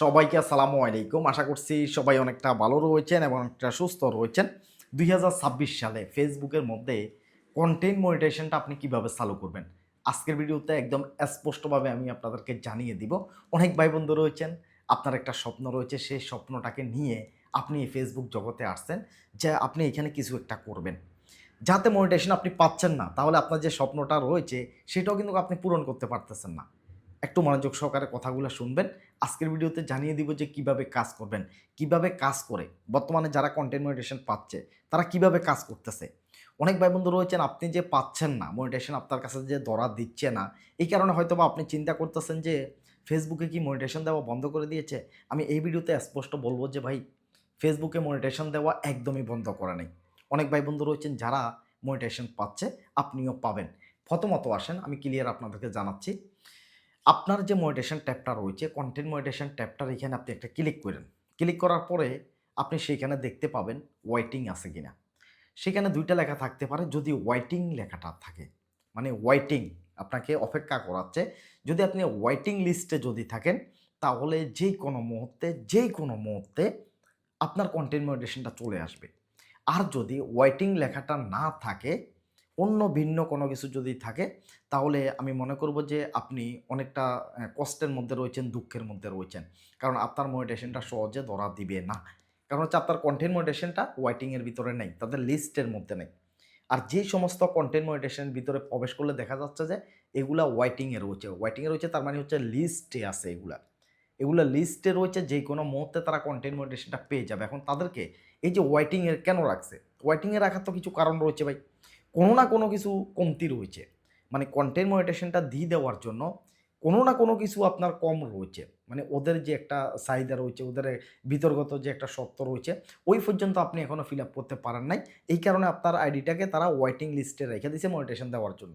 সবাইকে আসসালামু আলাইকুম। আশা করছি সবাই অনেকটা ভালো রয়েছেন এবং অনেকটা সুস্থ রয়েছেন। দুই হাজার ছাব্বিশ সালে ফেসবুকের মধ্যে কন্টেন্ট মনিটাইজেশনটা আপনি কীভাবে চালু করবেন? আজকের ভিডিওতে একদম স্পষ্টভাবে আমি আপনাদেরকে জানিয়ে দিব। অনেক ভাই বন্ধু রয়েছেন, আপনার একটা স্বপ্ন রয়েছে, সেই স্বপ্নটাকে নিয়ে আপনি এই ফেসবুক জগতে আসছেন যে আপনি এখানে কিছু একটা করবেন। যাতে মনিটাইজেশন আপনি পাচ্ছেন না, তাহলে আপনার যে স্বপ্নটা রয়েছে, সেটাও কিন্তু আপনি পূরণ করতে পারতেছেন না। একটু মনোযোগ সহকারে কথাগুলো শুনবেন। আজকের ভিডিওতে জানিয়ে দিব যে কীভাবে কাজ করবেন, কীভাবে কাজ করে, বর্তমানে যারা কন্টেন্ট মনিটেশন পাচ্ছে, তারা কীভাবে কাজ করতেছে। অনেক ভাই বন্ধু রয়েছেন, আপনি যে পাচ্ছেন না মনিটেশন আপনার কাছে যে দরা দিচ্ছে না, এই কারণে হয়তো বা আপনি চিন্তা করতেছেন যে ফেসবুকে কি মনিটেশন দেওয়া বন্ধ করে দিয়েছে? আমি এই ভিডিওতে স্পষ্ট বলব যে ভাই ফেসবুকে মনিটেশন দেওয়া একদমই বন্ধ করা নেই। অনেক ভাই বন্ধু রয়েছেন যারা মনিটেশন পাচ্ছে, আপনিও পাবেন। প্রথমত আসেন, আমি ক্লিয়ার আপনাদেরকে জানাচ্ছি আপনার যে মনিটেশন ট্যাবটা রয়েছে কন্টেন্ট মনিটেশন ট্যাবটার এখানে আপনি একটা ক্লিক করেন। ক্লিক করার পরে আপনি সেইখানে দেখতে পাবেন ওয়াইটিং আছে কিনা। সেখানে দুইটা লেখা থাকতে পারে, যদি ওয়াইটিং লেখাটা থাকে। মানে ওয়াইটিং আপনাকে অপেক্ষা করাচ্ছে। যদি আপনি ওয়াইটিং লিস্টে যদি থাকেন, তাহলে যে কোনো মুহূর্তে যেই কোনো মুহূর্তে আপনার কন্টেন্ট মনিটেশনটা চলে আসবে। আর যদি ওয়াইটিং লেখাটা না থাকে অন্য ভিন্ন কোনো কিছু যদি থাকে, তাহলে আমি মনে করব যে আপনি অনেকটা কষ্টের মধ্যে রয়েছেন, দুঃখের মধ্যে রয়েছেন। কারণ আপনার মনিটেশনটা সহজে ধরা দিবে না। কারণ হচ্ছে আপনার কন্টেন্ট মনিটেশনটা ওয়াইটিংয়ের ভিতরে নেই, তাদের লিস্টের মধ্যে নেই। আর যে সমস্ত কন্টেন্ট মনিটেশনের ভিতরে প্রবেশ করলে দেখা যাচ্ছে যে এগুলা ওয়াইটিংয়ে রয়েছে। ওয়াইটিংয়ে রয়েছে তার মানে হচ্ছে লিস্টে আছে এগুলা। এগুলো লিস্টে রয়েছে যে কোনো মুহূর্তে তারা কন্টেন্ট মনিটেশনটা পেয়ে যাবে। এখন তাদেরকে এই যে ওয়াইটিংয়ের কেন রাখছে? ওয়াইটিংয়ে রাখার তো কিছু কারণ রয়েছে ভাই। কোনো না কোনো কিছু কমতি রয়েছে। মানে কন্টেন্ট মনিটেশনটা দিয়ে দেওয়ার জন্য কোনো না কোনো কিছু আপনার কম রয়েছে। মানে ওদের যে একটা চাহিদা রয়েছে, ওদের বিতর্গত যে একটা সত্য রয়েছে, ওই পর্যন্ত আপনি এখনও ফিল আপ করতে পারেন নাই। এই কারণে আপনার আইডিটাকে তারা ওয়েটিং লিস্টে রেখে দিয়েছে মনিটেশন দেওয়ার জন্য।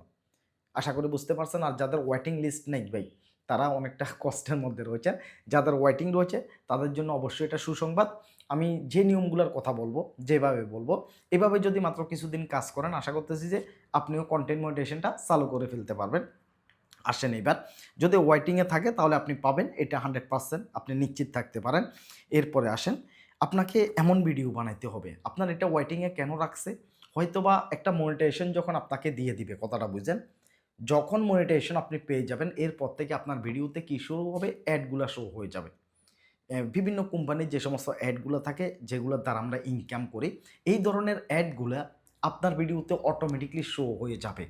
আশা করি বুঝতে পারছেন, আর যাদের ওয়েটিং লিস্ট নেই ভাই, তারা অনেকটা কষ্টের মধ্যে রয়েছে। যাদের ওয়েটিং রয়েছে, তাদের জন্য অবশ্যই এটা সুসংবাদ। আমি যে নিয়মগুলোর কথা বলব, যেভাবে বলব, এভাবে যদি মাত্র কিছুদিন কাজ করেন, আশা করতেছি যে আপনিও কন্টেন্ট মনিটেশনটা চালু করে ফেলতে পারবেন। আসেন এবার যদি ওয়াইটিংয়ে থাকে তাহলে আপনি পাবেন, এটা হান্ড্রেড পারসেন্ট আপনি নিশ্চিত থাকতে পারেন। এরপরে আসেন, আপনাকে এমন ভিডিও বানাইতে হবে, আপনার এটা ওয়াইটিংয়ে কেন রাখছে? হয়তোবা একটা মনিটাইজেশন যখন আপনাকে দিয়ে দিবে, কথাটা বুঝেন যখন মনিটাইজেশন আপনি পেয়ে যাবেন, এরপর থেকে আপনার ভিডিওতে কী শুরু হবে? অ্যাডগুলো শো হয়ে যাবে। বিভিন্ন কোম্পানির যে সমস্ত অ্যাডগুলো থাকে, যেগুলোর দ্বারা আমরা ইনকাম করি, এই ধরনের অ্যাডগুলো আপনার ভিডিওতে অটোমেটিকলি শো হয়ে যাবে।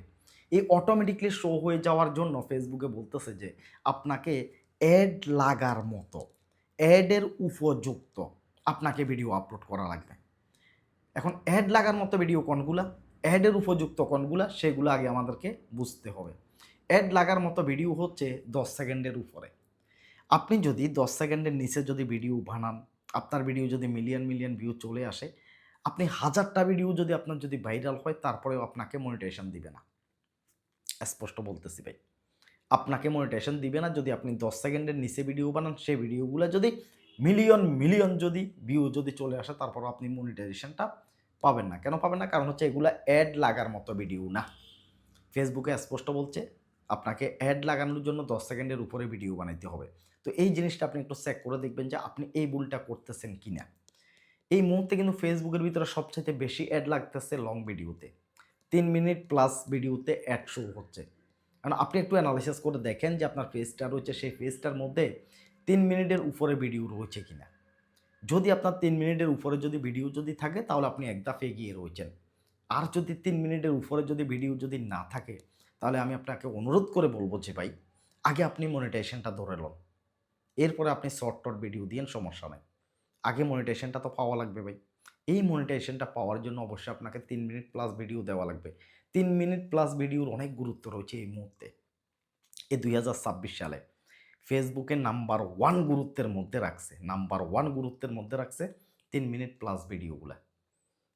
এই অটোমেটিকলি শো হয়ে যাওয়ার জন্য ফেসবুকে বলতেছে যে, আপনাকে অ্যাড লাগার মতো, অ্যাডের উপযুক্ত আপনাকে ভিডিও আপলোড করা লাগবে। এখন অ্যাড লাগার মতো ভিডিও কোনগুলা? অ্যাডের উপযুক্ত কোনগুলা? সেগুলো আগে আমাদেরকে বুঝতে হবে। অ্যাড লাগার মতো ভিডিও হচ্ছে দশ সেকেন্ডের উপরে। আপনি যদি দশ সেকেন্ডের নিচে যদি ভিডিও বানান, আপনার ভিডিও যদি মিলিয়ন মিলিয়ন ভিউ চলে আসে, আপনি হাজারটা ভিডিও যদি আপনার যদি ভাইরাল হয়, তারপরেও আপনাকে মনিটাইজেশন দিবে না। স্পষ্ট বলতেছি ভাই। আপনাকে মনিটাইজেশন দিবে না যদি আপনি দশ সেকেন্ডের নিচে ভিডিও বানান, সেই ভিডিওগুলো যদি মিলিয়ন মিলিয়ন যদি ভিউ যদি চলে আসে তারপর আপনি মনিটাইজেশনটা পাবেন না। কেন পাবেন না? কারণ হচ্ছে এগুলো অ্যাড লাগার মতো ভিডিও না। ফেসবুকে স্পষ্ট বলছে, আপনাকে অ্যাড লাগানোর জন্য দশ সেকেন্ডের উপরে ভিডিও বানাইতে হবে। তো এই জিনিসটা আপনি একটু চেক করে দেখবেন যে আপনি এই ভুলটা করতেছেন কি না এই মুহূর্তে কিন্তু ফেসবুকের ভিতরে সবচাইতে বেশি অ্যাড লাগতেছে লং ভিডিওতে তিন মিনিট প্লাস ভিডিওতে অ্যাড শো হচ্ছে। কারণ আপনি একটু অ্যানালাইসিস করে দেখেন যে আপনার ফেসটা রয়েছে, সেই ফেসটার মধ্যে তিন মিনিটের উপরে ভিডিও রয়েছে কিনা। যদি আপনার তিন মিনিটের উপরে যদি ভিডিও যদি থাকে, তাহলে আপনি একদাফ এগিয়ে রয়েছেন। আর যদি তিন মিনিটের উপরে যদি ভিডিও যদি না থাকে, তাহলে আমি আপনাকে অনুরোধ করে বলব যে ভাই, আগে আপনি মনিটাইজেশনটা ধরে লন। এরপরে আপনি শর্ট টর্ট ভিডিও দিয়েন, সমস্যা নেই। আগে মনিটাইজেশনটা তো পাওয়া লাগবে ভাই। এই মনিটাইজেশনটা পাওয়ার জন্য অবশ্যই আপনাকে তিন মিনিট প্লাস ভিডিও দেওয়া লাগবে। তিন মিনিট প্লাস ভিডিওর অনেক গুরুত্ব রয়েছে এই মুহূর্তে। এই দুই হাজার ছাব্বিশ সালে ফেসবুকে নাম্বার ওয়ান গুরুত্বের মধ্যে রাখছে। নাম্বার ওয়ান গুরুত্বের মধ্যে রাখছে তিন মিনিট প্লাস ভিডিওগুলো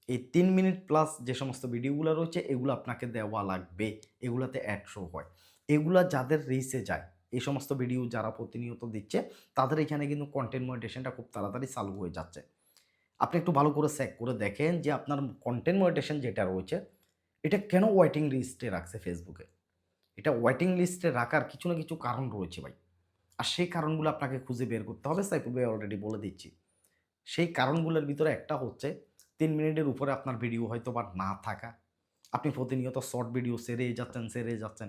এই তিন মিনিট প্লাস যে সমস্ত ভিডিওগুলো রয়েছে, এগুলো আপনাকে দেওয়া লাগবে। এগুলাতে অ্যাড শো হয়। এগুলা যাদের রিচে যায় এই সমস্ত ভিডিও যারা প্রতিনিয়ত দিচ্ছে তাদের এখানে কিন্তু কন্টেন্ট মনিটেশনটা খুব তাড়াতাড়ি চালু হয়ে যাচ্ছে। আপনি একটু ভালো করে চেক করে দেখেন যে আপনার কন্টেন্ট মনিটেশন যেটা রয়েছে, এটা কেন ওয়েটিং লিস্টে রাখছে ফেসবুকে এটা ওয়েটিং লিস্টে রাখার কিছু না কিছু কারণ রয়েছে ভাই। আর সেই কারণগুলো আপনাকে খুঁজে বের করতে হবে, সাইফুল ভাই অলরেডি বলে দিচ্ছি। সেই কারণগুলোর ভিতরে একটা হচ্ছে, তিন মিনিটের উপরে আপনার ভিডিও হয়তো বা না থাকা। আপনি প্রতিনিয়ত শর্ট ভিডিও সেরে যাচ্ছেন সেরে যাচ্ছেন।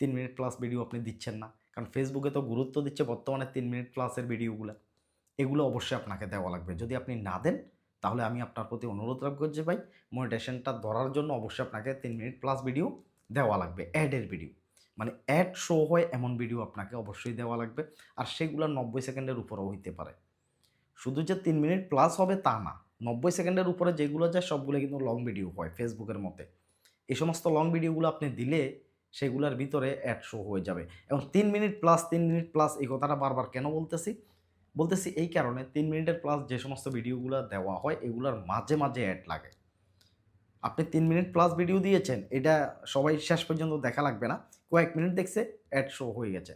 তিন মিনিট প্লাস ভিডিও আপনি দিচ্ছেন না। কারণ ফেসবুকে তো গুরুত্ব দিচ্ছে বর্তমানে তিন মিনিট প্লাসের ভিডিওগুলো এগুলো অবশ্যই আপনাকে দেওয়া লাগবে। যদি আপনি না দেন, তাহলে আমি আপনার প্রতি অনুরোধ রাখব যে ভাই মনিটেশনটা ধরার জন্য অবশ্যই আপনাকে তিন মিনিট প্লাস ভিডিও দেওয়া লাগবে অ্যাডের ভিডিও মানে অ্যাড শো হয় এমন ভিডিও আপনাকে অবশ্যই দেওয়া লাগবে, আর সেগুলো নব্বই সেকেন্ডের উপরেও হইতে পারে। শুধু যে তিন মিনিট প্লাস হবে তা না, নব্বই সেকেন্ডের উপরে যেগুলো যায়, সবগুলো কিন্তু লং ভিডিও হয় ফেসবুকের মতে। এই সমস্ত লং ভিডিওগুলো আপনি দিলে সেগুলোর ভিতরে অ্যাড শো হয়ে যাবে। এবং তিন মিনিট প্লাস তিন মিনিট প্লাস এই কথাটা বারবার কেন বলতেছি? বলতেছি এই কারণে তিন মিনিটের প্লাস যে সমস্ত ভিডিওগুলো দেওয়া হয়, এগুলোর মাঝে মাঝে অ্যাড লাগে। আপনি তিন মিনিট প্লাস ভিডিও দিয়েছেন, এটা সবাই শেষ পর্যন্ত দেখা লাগবে না। কয়েক মিনিট দেখছে অ্যাড শো হয়ে গেছে।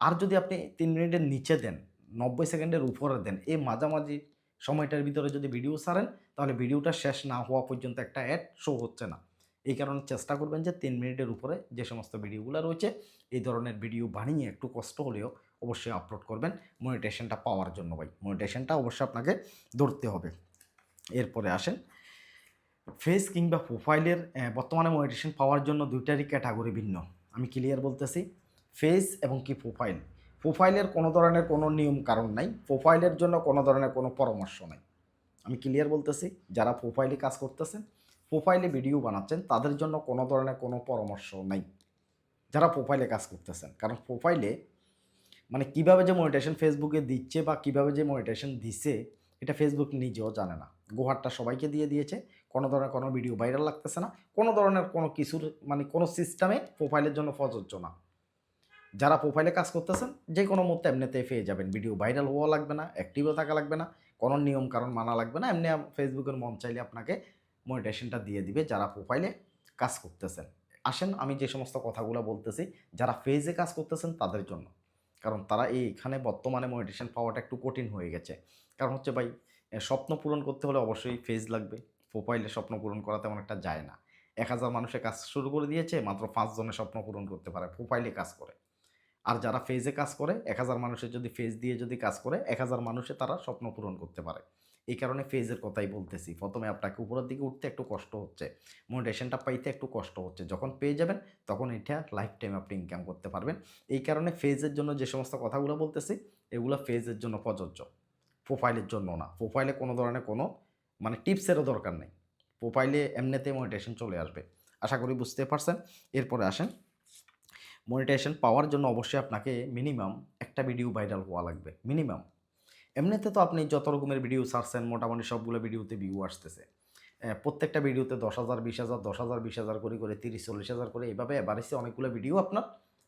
আর যদি আপনি তিন মিনিটের নিচে দেন, নব্বই সেকেন্ডের উপরে দেন, এই মাঝামাঝি সময়টার ভিতরে যদি ভিডিও সারেন তাহলে ভিডিওটা শেষ না হওয়া পর্যন্ত একটা অ্যাড শো হচ্ছে না। এই কারণে চেষ্টা করবেন যে তিন মিনিটের উপরে যে সমস্ত ভিডিওগুলো রয়েছে, এই ধরনের ভিডিও বানিয়ে একটু কষ্ট হলেও অবশ্যই আপলোড করবেন। মনিটেশনটা পাওয়ার জন্য ভাই। মনিটেশনটা অবশ্যই আপনাকে ধরতে হবে। এরপরে আসেন। ফেস কিংবা প্রোফাইলের বর্তমানে মনিটেশন পাওয়ার জন্য দুইটারই ক্যাটাগরি ভিন্ন। আমি ক্লিয়ার বলতেছি ফেস এবং কি প্রোফাইল প্রোফাইলের কোনো ধরনের কোনো নিয়ম কারণ নাই প্রোফাইলের জন্য কোনো ধরনের কোনো পরামর্শ নাই। আমি ক্লিয়ার বলতেছি, যারা প্রোফাইলে কাজ করতেছেন প্রোফাইলে ভিডিও বানাচ্ছেন, তাদের জন্য কোনো ধরনের কোনো পরামর্শ নাই। যারা প্রোফাইলে কাজ করতেছেন, কারণ প্রোফাইলে মানে কীভাবে যে মনিটেশন ফেসবুকে দিচ্ছে বা কীভাবে যে মনিটেশন দিছে, এটা ফেসবুক নিজেও জানে না। গোহারটা সবাইকে দিয়ে দিয়েছে, কোনো ধরনের কোনো ভিডিও ভাইরাল লাগতেছে না, কোনো ধরনের কোনো কিছুর মানে কোনো সিস্টেমে প্রোফাইলের জন্য প্রযোজ্য না। যারা প্রোফাইলে কাজ করতেছেন, যে কোনো মুহূর্তে এমনিতে পেয়ে যাবেন। ভিডিও ভাইরাল হওয়া লাগবে না অ্যাক্টিভও থাকা লাগবে না, কোনো নিয়ম কারণ মানা লাগবে না, এমনি ফেসবুকের মন চাইলে আপনাকে মনিটেশনটা দিয়ে দিবে যারা প্রোফাইলে কাজ করতেছেন। আসেন, আমি যে সমস্ত কথাগুলো বলতেছি, যারা ফেজে কাজ করতেছেন তাদের জন্য। কারণ তারা এই এখানে বর্তমানে মনিটেশন পাওয়াটা একটু কঠিন হয়ে গেছে। কারণ হচ্ছে ভাই স্বপ্ন পূরণ করতে হলে অবশ্যই ফেজ লাগবে। প্রোফাইলে স্বপ্ন পূরণ করা তেমন একটা যায় না। এক হাজার মানুষের কাজ শুরু করে দিয়েছে, মাত্র পাঁচজনের স্বপ্ন পূরণ করতে পারে প্রোফাইলে কাজ করে। আর যারা ফেজে কাজ করে, এক হাজার মানুষের যদি ফেজ দিয়ে যদি কাজ করে, এক হাজার মানুষে তারা স্বপ্ন পূরণ করতে পারে। এই কারণে ফেজের কথাই বলতেছি। প্রথমে আপনাকে উপরের দিকে উঠতে একটু কষ্ট হচ্ছে মোটিভেশনটা পাইতে একটু কষ্ট হচ্ছে। যখন পেয়ে যাবেন, তখন এটা লাইফ টাইম আপনি ইনকাম করতে পারবেন। এই কারণে ফেজের জন্য যে সমস্ত কথাগুলো বলতেছি, এগুলো ফেজের জন্য প্রযোজ্য। প্রোফাইলের জন্য না। প্রোফাইলে কোনো ধরনের কোনো মানে টিপসেরও দরকার নেই। প্রোফাইলে এমনিতে মনিটেশন চলে আসবে। আশা করি বুঝতে পারছেন। এরপরে আসেন। মনিটেশন পাওয়ার জন্য অবশ্যই আপনাকে মিনিমাম একটা ভিডিও ভাইরাল হওয়া লাগবে। মিনিমাম এমনিতে তো আপনি যত রকমের ভিডিও ছাড়ছেন, মোটামুটি সবগুলো ভিডিওতে ভিউ আসতেছে। প্রত্যেকটা ভিডিওতে দশ হাজার, বিশ হাজার, দশ হাজার, বিশ হাজার করে করে, তিরিশ, চল্লিশ হাজার করে এভাবে বাড়িছে অনেকগুলো ভিডিও আপনার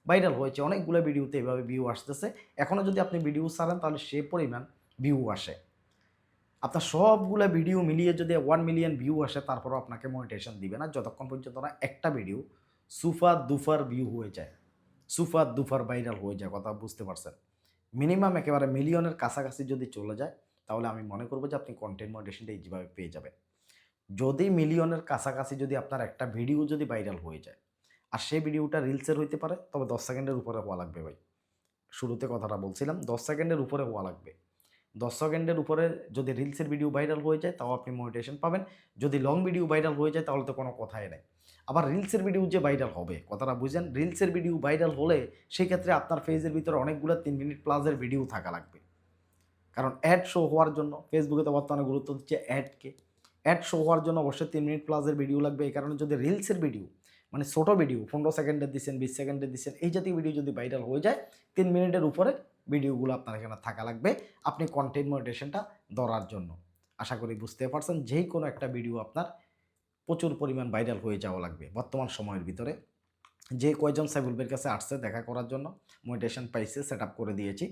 ভাইরাল হয়েছে। অনেকগুলো ভিডিওতে এভাবে ভিউ আসতেছে। এখনও যদি আপনি ভিডিও ছাড়েন, তাহলে সে পরিমাণ ভিউ আসে। আপনার সবগুলো ভিডিও মিলিয়ে যদি ওয়ান মিলিয়ন ভিউ আসে, তারপরও আপনাকে মনিটেশন দিবে না। যতক্ষণ পর্যন্ত না একটা ভিডিও সুফার দুফার ভিউ হয়ে যায়। সুফার দুফার ভাইরাল হয়ে যায়, কথা বুঝতে পারছেন? মিনিমাম একেবারে মিলিয়নের কাছাকাছি যদি চলে যায়, তাহলে আমি মনে করব যে আপনি কন্টেন্ট মডেশনটা এইভাবে পেয়ে যাবেন। যদি মিলিয়নের কাছাকাছি যদি আপনার একটা ভিডিও যদি ভাইরাল হয়ে যায়, আর সেই ভিডিওটা রিলসের হইতে পারে, তবে দশ সেকেন্ডের উপরে হওয়া লাগবে ভাই। শুরুতে কথাটা বলছিলাম, দশ সেকেন্ডের উপরে হওয়া লাগবে। দশ সেকেন্ডের উপরে যদি রিলসের ভিডিও ভাইরাল হয়ে যায়, তাও আপনি মোটিভেশন পাবেন। যদি লং ভিডিও ভাইরাল হয়ে যায়, তাহলে তো কোনো কথাই নেই। আবার রিলসের ভিডিও যে ভাইরাল হবে, কথাটা বুঝেন, রিলসের ভিডিও ভাইরাল হলে সেই ক্ষেত্রে আপনার ফেজের ভিতরে অনেকগুলো তিন মিনিট প্লাসের ভিডিও থাকা লাগবে। কারণ অ্যাড শো হওয়ার জন্য ফেসবুকে তো বর্তমানে গুরুত্ব দিচ্ছে অ্যাডকে অ্যাড শো হওয়ার জন্য অবশ্যই তিন মিনিট প্লাসের ভিডিও লাগবে। এই কারণে যদি রিলসের ভিডিও মানে ছোটো ভিডিও পনেরো সেকেন্ডের দিচ্ছেন বিশ সেকেন্ডের দিচ্ছেন এই জাতীয় ভিডিও যদি ভাইরাল হয়ে যায়, তিন মিনিটের উপরে ভিডিওগুলো আপনার এখানে থাকা লাগবে। আপনি কন্টেন্ট মনিটেশনটা ধরার জন্য। আশা করি বুঝতে পারছেন যেই কোনো একটা ভিডিও আপনার প্রচুর পরিমাণ ভাইরাল হয়ে যাওয়া লাগবে বর্তমান সময়ের ভিতরে। যে কয়জন সাইবুলবের কাছে আসছে দেখা করার জন্য মনিটেশন পাইছে সেট করে দিয়েছি।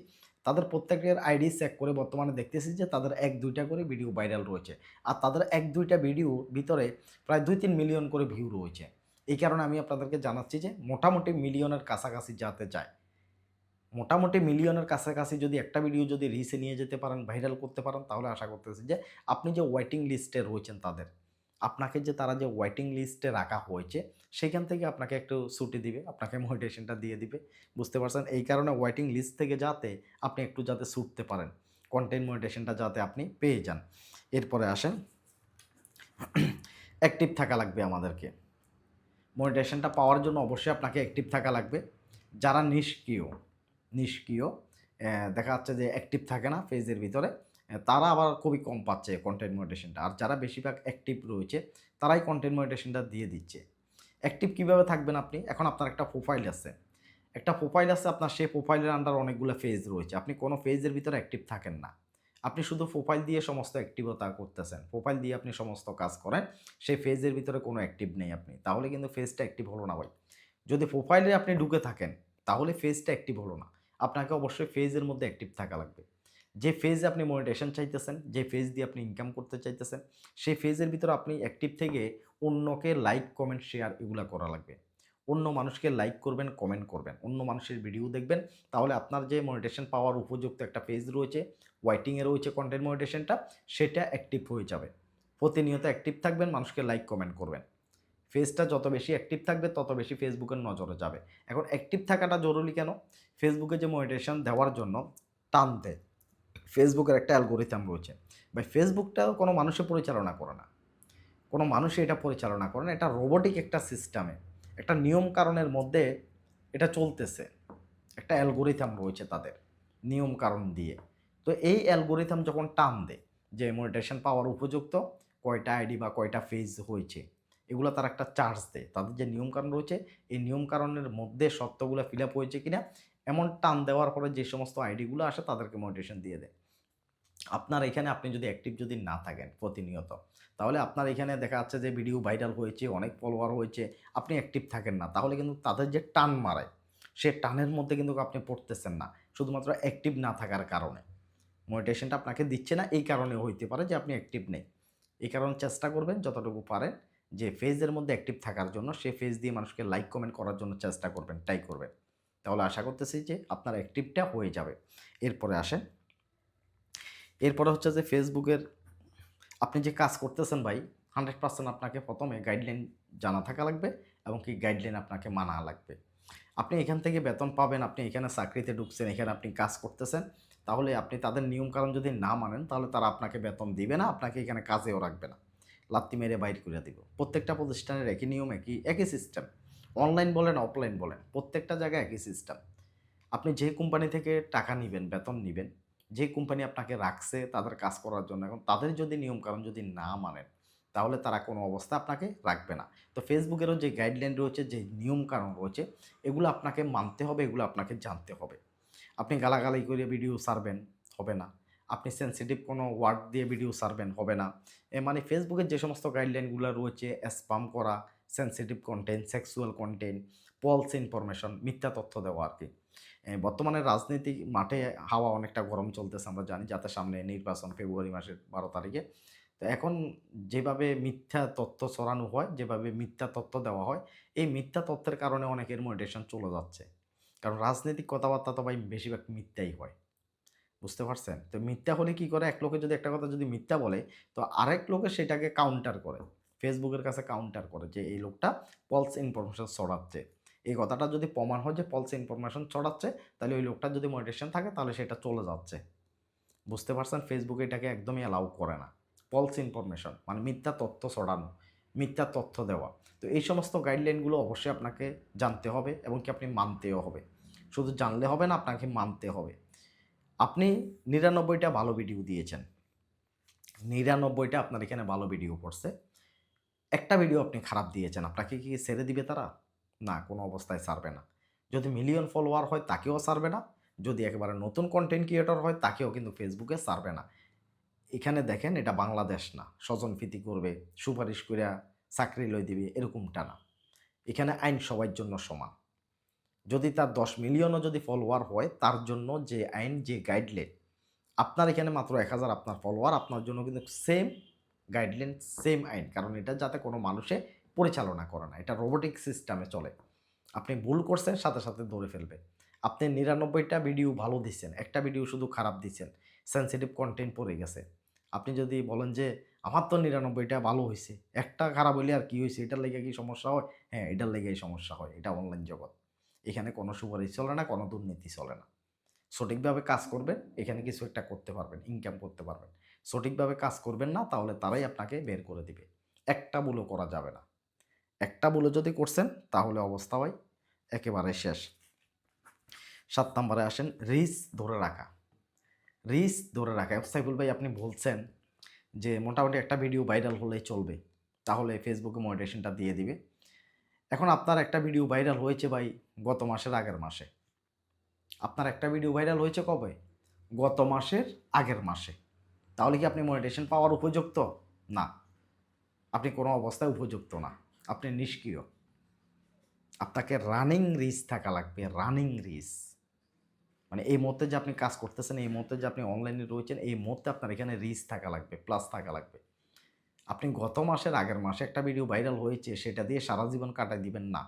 তাদের প্রত্যেকের আইডি চেক করে বর্তমানে দেখতেছি যে তাদের এক, দুইটা করে ভিডিও ভাইরাল রয়েছে। আর তাদের এক, দুইটা ভিডিও ভিতরে প্রায় দুই, তিন মিলিয়ন করে ভিউ রয়েছে। এই কারণে আমি আপনাদেরকে জানাচ্ছি যে মোটামুটি মিলিয়নের কাছাকাছি যাতে যায় মোটামুটি মিলিয়নের কাছাকাছি যদি একটা ভিডিও যদি রিসে নিয়ে যেতে পারেন ভাইরাল করতে পারেন, তাহলে আশা করতেছি যে আপনি যে ওয়েটিং লিস্টে রয়েছেন তাদের, আপনাকে যে তারা যে ওয়েটিং লিস্টে রাখা হয়েছে, সেখান থেকে আপনাকে একটু ছুটি দিবে, আপনাকে মোটিভেশনটা দিয়ে দিবে। বুঝতে পারছেন? এই কারণে ওয়েটিং লিস্ট থেকে যাতে আপনি একটু যাতে ছুটতে পারেন কন্টেন্ট মোটিভেশনটা যাতে আপনি পেয়ে যান। এরপরে আসেন। অ্যাক্টিভ থাকা লাগবে আমাদেরকে। মোটিভেশনটা পাওয়ার জন্য অবশ্যই আপনাকে অ্যাক্টিভ থাকা লাগবে। যারা নিষ্ক্রিয় নিষ্ক্রিয় দেখা যাচ্ছে যে অ্যাক্টিভ থাকে না ফেজের ভিতরে তারা আবার খুবই কম পাচ্ছে কন্টেন্ট মোটিভেশনটা আর যারা বেশিরভাগ অ্যাক্টিভ রয়েছে, তারাই কন্টেন্ট মোটিভেশনটা দিয়ে দিচ্ছে। অ্যাক্টিভ কীভাবে থাকবেন আপনি? এখন আপনার একটা প্রোফাইল আছে। একটা প্রোফাইল আছে, আপনার সেই প্রোফাইলের আন্ডার অনেকগুলো ফেজ রয়েছে। আপনি কোনো ফেজের ভিতরে অ্যাক্টিভ থাকেন না। আপনি শুধু প্রোফাইল দিয়ে সমস্ত অ্যাক্টিভতা করতেছেন। প্রোফাইল দিয়ে আপনি সমস্ত কাজ করেন, সেই ফেজের ভিতরে কোনো অ্যাক্টিভ নেই আপনি। তাহলে কিন্তু ফেজটা অ্যাক্টিভ হলো না ভাই। যদি প্রোফাইলে আপনি ঢুকে থাকেন, তাহলে ফেজটা অ্যাক্টিভ হলো না। আপনাকে অবশ্যই ফেজের মধ্যে অ্যাক্টিভ থাকা লাগবে। যে ফেজে আপনি মনিটেশন চাইতেছেন, যে ফেজ দিয়ে আপনি ইনকাম করতে চাইতেছেন, সেই ফেজের ভিতরে আপনি অ্যাক্টিভ থেকে অন্যকে লাইক কমেন্ট শেয়ার এগুলা করা লাগবে। অন্য মানুষকে লাইক করবেন কমেন্ট করবেন। অন্য মানুষের ভিডিও দেখবেন, তাহলে আপনার যে মনিটেশন পাওয়ার উপযুক্ত একটা পেজ রয়েছে ওয়াইটিংয়ে রয়েছে কন্টেন্ট মনিটেশনটা সেটা অ্যাক্টিভ হয়ে যাবে। প্রতিনিয়ত অ্যাক্টিভ থাকবেন, মানুষকে লাইক কমেন্ট করবেন। ফেসটা যত বেশি অ্যাক্টিভ থাকবে, তত বেশি ফেসবুকের নজরে যাবে। এখন অ্যাক্টিভ থাকাটা জরুরি কেন? ফেসবুকে যে মনিটেশন দেওয়ার জন্য টানতে ফেসবুকের একটা অ্যালগোরিথাম রয়েছে। বা ফেসবুকটাও কোনো মানুষে পরিচালনা করে না। কোনো মানুষই এটা পরিচালনা করে না। এটা রোবোটিক একটা সিস্টেমে একটা নিয়ম কারণের মধ্যে এটা চলতেছে। একটা অ্যালগোরিথাম রয়েছে তাদের নিয়ম কারণ দিয়ে। তো এই অ্যালগোরিথাম যখন টান দেয় যে মনিটেশন পাওয়ার উপযুক্ত, কয়টা আইডি বা কয়টা ফেজ হয়েছে এগুলো তার একটা চার্জ দেয়। তাদের যে নিয়মকানুন রয়েছে, এই নিয়মকানুনের মধ্যে সত্যগুলো ফিল আপ হয়েছে কিনা, এমন টান দেওয়ার পরে যে সমস্ত আইডিগুলো আসে তাদেরকে মোটিভেশন দিয়ে দেয়। আপনার এখানে আপনি যদি অ্যাক্টিভ যদি না থাকেন প্রতিনিয়ত, তাহলে আপনার এখানে দেখা যাচ্ছে যে ভিডিও ভাইরাল হয়েছে, অনেক ফলোয়ার হয়েছে, আপনি অ্যাক্টিভ থাকেন না। তাহলে কিন্তু তাদের যে টান মারে সে টানের মধ্যে কিন্তু আপনি পড়তেছেন না, শুধুমাত্র অ্যাক্টিভ না থাকার কারণে। মোটিভেশনটা আপনাকে দিচ্ছে না, এই কারণে হইতে পারে যে আপনি অ্যাক্টিভ নেই। এই কারণে চেষ্টা করবেন যতটুকু পারেন যে ফেজের মধ্যে অ্যাক্টিভ থাকার জন্য সেই ফেজ দিয়ে মানুষকে লাইক কমেন্ট করার জন্য চেষ্টা করবেন ট্রাই করবেন। তাহলে আশা করতেছি যে আপনার অ্যাক্টিভটা হয়ে যাবে। এরপরে আসেন। এরপরে হচ্ছে যে ফেসবুকের আপনি যে কাজ করতেছেন ভাই হান্ড্রেড পার্সেন্ট আপনাকে প্রথমে গাইডলাইন জানা থাকা লাগবে এবং কি গাইডলাইন আপনাকে মানা লাগবে। আপনি এখান থেকে বেতন পাবেন, আপনি এখানে চাকরিতে ঢুকছেন, এখানে আপনি কাজ করতেছেন, তাহলে আপনি তাদের নিয়মকানুন যদি না মানেন, তাহলে তারা আপনাকে বেতন দিবে না, আপনাকে এখানে কাজেও রাখবে না। লাত্তি মেরে বাইর করে দিব। প্রত্যেকটা প্রতিষ্ঠানের একই নিয়ম, একই একই সিস্টেম অনলাইন বলেন অফলাইন বলেন, প্রত্যেকটা জায়গায় একই সিস্টেম আপনি যে কোম্পানি থেকে টাকা নেবেন, বেতন নেবেন, যে কোম্পানি আপনাকে রাখছে তাদের কাজ করার জন্য, এখন তাদের যদি নিয়মকানুন যদি না মানেন, তাহলে তারা কোনো অবস্থা আপনাকে রাখবে না। তো ফেসবুকেরও যে গাইডলাইন রয়েছে, যে নিয়মকানুন রয়েছে, এগুলো আপনাকে মানতে হবে, এগুলো আপনাকে জানতে হবে। আপনি গালাগালি করে ভিডিও সারবেন হবে না। আপনি সেন্সিটিভ কোনো ওয়ার্ড দিয়ে ভিডিও সারবেন হবে না। মানে ফেসবুকের যে সমস্ত গাইডলাইনগুলো রয়েছে স্পাম করা sensitive content sexual content false information মিথ্যা তথ্য দেওয়া আর কি। বর্তমানে রাজনীতি মাঠে হাওয়া অনেকটা গরম চলতেছে, আমরা জানি, যাতে সামনে নির্বাচন ফেব্রুয়ারি মাসের বারো তারিখে। তো এখন যেভাবে মিথ্যা তথ্য ছড়ানো হয়, যেভাবে মিথ্যা তথ্য দেওয়া হয়, এই মিথ্যা তথ্যের কারণে অনেকের মোটিভেশন চলে যাচ্ছে। কারণ রাজনৈতিক কথাবার্তা তো ভাই বেশিরভাগ মিথ্যাই হয়। বুঝতে পারছেন? তো মিথ্যা হলে কি করে? এক লোকে যদি একটা কথা যদি মিথ্যা বলে, তো আরেক লোকে সেটাকে কাউন্টার করে। ফেসবুকের কাছে কাউন্টার করে যে এই লোকটা পলস ইনফরমেশন ছড়াচ্ছে। এই কথাটা যদি প্রমাণ হয় যে পলস ইনফরমেশন ছড়াচ্ছে, তাহলে ওই লোকটার যদি মোটিভেশন থাকে, তাহলে সেটা চলে যাচ্ছে। বুঝতে পারছেন? ফেসবুকে এটাকে একদমই অ্যালাউ করে না। পলস ইনফরমেশন মানে মিথ্যা তথ্য ছড়ানো, মিথ্যা তথ্য দেওয়া। তো এই সমস্ত গাইডলাইনগুলো অবশ্যই আপনাকে জানতে হবে এবং কি আপনি মানতেও হবে। শুধু জানলে হবে না, আপনাকে মানতে হবে। আপনি নিরানব্বইটা ভালো ভিডিও দিয়েছেন। নিরানব্বইটা আপনার এখানে ভালো ভিডিও পড়ছে। একটা ভিডিও আপনি খারাপ দিয়েছেন, আপনাকে কি ছেড়ে দিবে তারা? না, কোনো অবস্থায় ছাড়বে না। যদি মিলিয়ন ফলোয়ার হয়, তাকেও ছাড়বে না। যদি একেবারে নতুন কন্টেন্ট ক্রিয়েটর হয়, তাকেও কিন্তু ফেসবুকে ছাড়বে না। এখানে দেখেন, এটা বাংলাদেশ না। স্বজন ফিতি করবে, সুপারিশ করে চাকরি লই দিবে, এরকমটা না। এখানে আইন সবার জন্য সমান। যদি তার দশ মিলিয়নও যদি ফলোয়ার হয়, তার জন্য যে আইন, যে গাইডলাইন আপনার এখানে মাত্র এক হাজার আপনার ফলোয়ার আপনার জন্য কিন্তু সেম গাইডলাইন সেম আইন। কারণ এটা যাতে কোনো মানুষে পরিচালনা করে না, এটা রোবোটিক সিস্টেমে চলে। আপনি ভুল করছেন, সাথে সাথে ধরে ফেলবে। আপনি নিরানব্বইটা ভিডিও ভালো দিচ্ছেন, একটা ভিডিও শুধু খারাপ দিচ্ছেন সেন্সিটিভ কন্টেন্ট পড়ে গেছে। আপনি যদি বলেন যে, আমার তো নিরানব্বইটা ভালো হয়েছে একটা খারাপ হইলে আর কি হয়েছে এটার লেগে কি সমস্যা হয়? হ্যাঁ এটার লেগেই সমস্যা হয়, এটা অনলাইন জগৎ। এখানে কোনো সুপারিশ চলে না, কোনো দুর্নীতি চলে না। সঠিকভাবে কাজ করবেন, এখানে কিছু একটা করতে পারবেন ইনকাম করতে পারবেন। সঠিকভাবে কাজ করবেন না, তাহলে তারাই আপনাকে বের করে দিবে। একটা ভুলও করা যাবে না। একটা ভুলও যদি করছেন, তাহলে অবস্থা হয় একেবারে শেষ। সাত নম্বরে আসেন, রিস ধরে রাখা। রিস ধরে রাখা। সাইফুল ভাই, আপনি বলছেন যে, মোটামুটি একটা ভিডিও ভাইরাল হলেই চলবে। তাহলে ফেসবুকে মোটিভেশনটা দিয়ে দিবে। এখন আপনার একটা ভিডিও ভাইরাল হয়েছে ভাই গত মাসের আগের মাসে। আপনার একটা ভিডিও ভাইরাল হয়েছে কবে? গত মাসের আগের মাসে। তাহলে কি আপনি মনিটেশন পাওয়ার উপযুক্ত? না। আপনি কোনো অবস্থায় উপযুক্ত না। আপনি নিষ্ক্রিয়। আপনাকে রানিং রিস থাকা লাগবে রানিং রিস মানে এই মুহূর্তে যে আপনি কাজ করতেছেন, এই মুহূর্তে যে আপনি অনলাইনে রয়েছেন, এই মুহূর্তে আপনার এখানে রিস থাকা লাগবে প্লাস থাকা লাগবে। আপনি গত মাসের আগের মাসে একটা ভিডিও ভাইরাল হয়েছে, সেটা দিয়ে সারা জীবন কাটাই দিবেন না।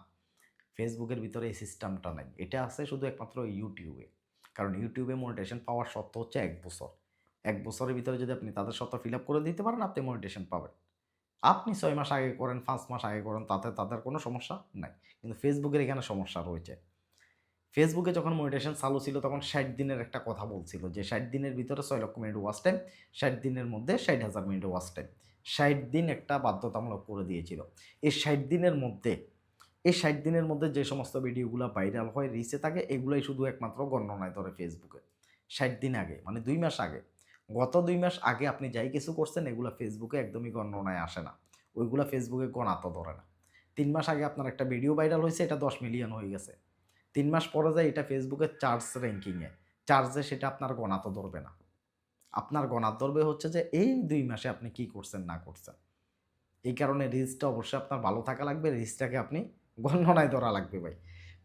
ফেসবুকের ভিতরে এই সিস্টেমটা নাই। এটা আছে শুধু একমাত্র ইউটিউবে কারণ ইউটিউবে মনিটেশন পাওয়ার শর্ত হচ্ছে এক বছর। এক বছরের ভিতরে যদি আপনি তাদের শর্ত ফিল আপ করে দিতে পারেন, আপনি মনিটেশন পাবেন। আপনি ছয় মাস আগে করেন, পাঁচ মাস আগে করেন, তাতে তাদের কোনো সমস্যা নাই। কিন্তু ফেসবুকের এখানে সমস্যা রয়েছে। ফেসবুকে যখন মনিটেশন চালু ছিল, তখন ষাট দিনের একটা কথা বলছিল যে, ষাট দিনের ভিতরে ছয় লক্ষ মিনিট ওয়াচ টাইম ষাট দিনের মধ্যে ষাট হাজার মিনিট ওয়াচ টাইম ষাট দিন একটা বাধ্যতামূলক করে দিয়েছিল। এই ষাট দিনের মধ্যে, এই ষাট দিনের মধ্যে যে সমস্ত ভিডিওগুলো ভাইরাল হয় রিচে থাকে, এগুলোই শুধু একমাত্র গণনায় ধরে ফেসবুকে ষাট দিন আগে মানে দুই মাস আগে। গত দুই মাস আগে আপনি যাই কিছু করছেন, এগুলো ফেসবুকে একদমই গণনায় আসে না। ওইগুলো ফেসবুকে গণাতো ধরে না। তিন মাস আগে আপনার একটা ভিডিও ভাইরাল হয়েছে, এটা দশ মিলিয়ন হয়ে গেছে। তিন মাস পরে যায়, এটা ফেসবুকের চার্জ র্যাঙ্কিংয়ে চার্জে সেটা আপনার গণাতো ধরবে না। আপনার ধরবে হচ্ছে যে এই দুই মাসে আপনি কি করছেন, না করছেন। এই কারণে রিস্কটা অবশ্যই আপনার ভালো থাকা লাগবে রিস্কটাকে আপনি গণনায় ধরা লাগবে ভাই।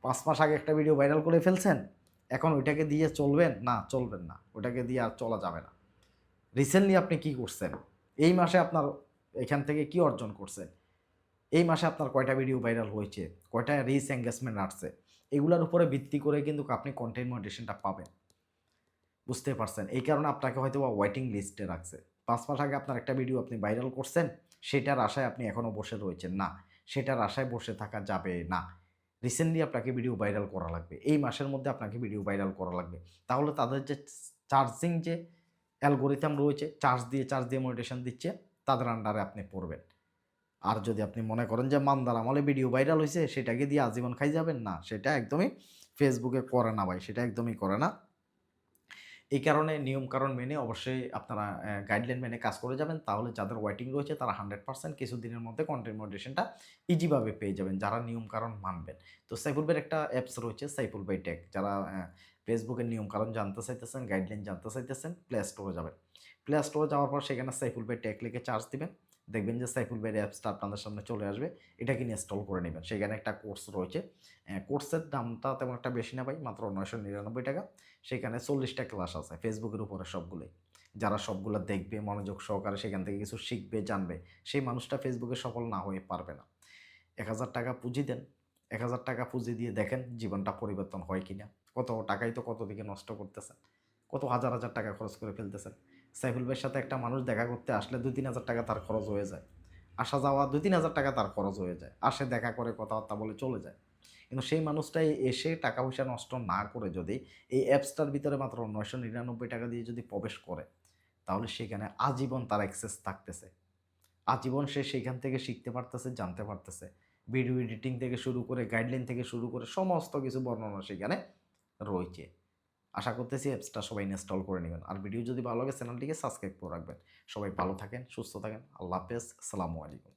পাঁচ মাস আগে একটা ভিডিও ভাইরাল করে ফেলছেন, এখন ওইটাকে দিয়ে চলবেন? না চলবেন না। ওটাকে দিয়ে আর চলা যাবে না। রিসেন্টলি আপনি কি করছেন? এই মাসে আপনার এখান থেকে কি অর্জন করছেন? এই মাসে আপনার কয়টা ভিডিও ভাইরাল হয়েছে? কয়টা রিস এঙ্গেজমেন্ট আসছে? এগুলোর উপরে ভিত্তি করে কিন্তু আপনি কন্টেন্ট মনিটেশনটা পাবেন। বুঝতে পারছেন। এই কারণে আপনাকে হয়তো বা ওয়েটিং লিস্টে রাখছে। পাঁচ মাস আগে আপনার একটা ভিডিও আপনি ভাইরাল করছেন, সেটার আশায় আপনি এখনও বসে রয়েছেন। না, সেটার আশায় বসে থাকা যাবে না। রিসেন্টলি আপনাকে ভিডিও ভাইরাল করা লাগবে। এই মাসের মধ্যে আপনাকে ভিডিও ভাইরাল করা লাগবে। তাহলে তাদের যে চার্জিং যে অ্যালগোরিথাম রয়েছে চার্জ দিয়ে চার্জ দিয়ে মোটিভেশন দিচ্ছে, তাদের আন্ডারে আপনি পড়বেন। আর যদি আপনি মনে করেন যে মান্দার আমলে ভিডিও ভাইরাল হয়েছে সেটাকে দিয়ে আজীবন খাই যাবেন? না, সেটা একদমই ফেসবুকে করে না ভাই, সেটা একদমই করে না। এই কারণে নিয়মকানুন মেনে অবশ্যই আপনারা গাইডলাইন মেনে কাজ করে যাবেন। তাহলে যাদের ওয়েটিং রয়েছে, তারা হান্ড্রেড পার্সেন্ট কিছুদিনের মধ্যে কন্টেন্ট মডিটেশনটা ইজিভাবে পেয়ে যাবেন, যারা নিয়মকানুন মানবেন। তো সাইফুল ভাইয়ের একটা অ্যাপস রয়েছে, সাইফুল বাই টেক যারা ফেসবুকের নিয়মকানুন জানতে চাইতেছেন গাইডলাইন জানতে চাইতেছেন প্লে স্টোরে যাবেন। প্লে স্টোরে যাওয়ার পর সেখানে সাইফুল বাই টেক লিখে চার্জ দিবেন। দেখবেন যে সাইফুল ভাইয়ের অ্যাপসটা আপনাদের সামনে চলে আসবে, এটাকে ইনস্টল করে নেবেন। সেখানে একটা কোর্স রয়েছে। কোর্সের দামটা তেমন একটা বেশি না ভাই, মাত্র নয়শো নিরানব্বই টাকা। সেখানে চল্লিশটা ক্লাস আছে ফেসবুকের উপরে সবগুলোই। যারা সবগুলো দেখবে, মনোযোগ সহকারে সেখান থেকে কিছু শিখবে, জানবে, সেই মানুষটা ফেসবুকে সফল না হয়ে পারবে না। এক হাজার টাকা পুঁজি দেন, এক হাজার টাকা পুঁজি দিয়ে দেখেন জীবনটা পরিবর্তন হয় কি না কত টাকাই তো কত দিকে নষ্ট করতেছেন, কত হাজার হাজার টাকা খরচ করে ফেলতেছেন। সাইফুল ভাইয়ের সাথে একটা মানুষ দেখা করতে আসলে দুই, তিন হাজার টাকা তার খরচ হয়ে যায়। আসা যাওয়া দুই, তিন হাজার টাকা তার খরচ হয়ে যায়। আসে দেখা করে কথাবার্তা বলে চলে যায়। কিন্তু সেই মানুষটাই এসে টাকা পয়সা নষ্ট না করে যদি এই অ্যাপসটার ভিতরে মাত্র নয়শো নিরানব্বই টাকা দিয়ে যদি প্রবেশ করে, তাহলে সেখানে আজীবন তার অ্যাক্সেস থাকতেছে। আজীবন সে সেখান থেকে শিখতে পারতেছে, জানতে পারতেছে। ভিডিও এডিটিং থেকে শুরু করে গাইডলাইন থেকে শুরু করে সমস্ত কিছু বর্ণনা সেখানে রয়েছে। আশা করতেছি অ্যাপসটা সবাই ইনস্টল করে নেবেন। আর ভিডিও যদি ভালো লাগে চ্যানেলটিকে সাবস্ক্রাইব করে রাখবেন। সবাই ভালো থাকেন, সুস্থ থাকেন। আল্লাহ হাফেজ। আসসালামু আলাইকুম।